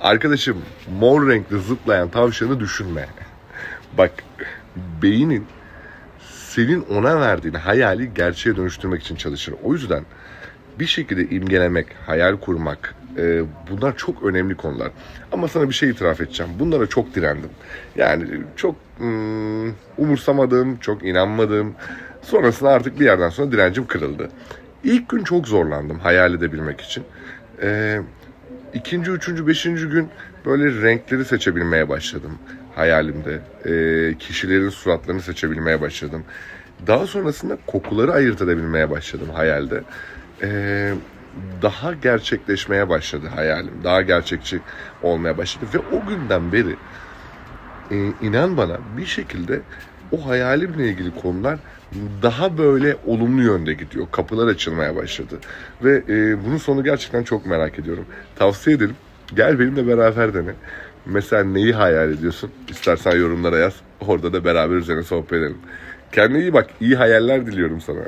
Arkadaşım mor renkli zıplayan tavşanı düşünme. Bak beynin senin ona verdiğin hayali gerçeğe dönüştürmek için çalışır. O yüzden bir şekilde imgelemek, hayal kurmak e, bunlar çok önemli konular. Ama sana bir şey itiraf edeceğim. Bunlara çok direndim. Yani çok hmm, umursamadım, çok inanmadım. Sonrasında artık bir yerden sonra direncim kırıldı. İlk gün çok zorlandım hayal edebilmek için. Ee, ikinci, üçüncü, beşinci gün böyle renkleri seçebilmeye başladım hayalimde. Ee, kişilerin suratlarını seçebilmeye başladım. Daha sonrasında kokuları ayırt edebilmeye başladım hayalde. Ee, daha gerçekleşmeye başladı hayalim. Daha gerçekçi olmaya başladı. Ve o günden beri e, inan bana bir şekilde o hayalimle ilgili konular daha böyle olumlu yönde gidiyor. Kapılar açılmaya başladı. Ve e, bunun sonu gerçekten çok merak ediyorum. Tavsiye ederim. Gel benimle beraber dene. Mesela neyi hayal ediyorsun? İstersen yorumlara yaz. Orada da beraber üzerine sohbet edelim. Kendine iyi bak. İyi hayaller diliyorum sana.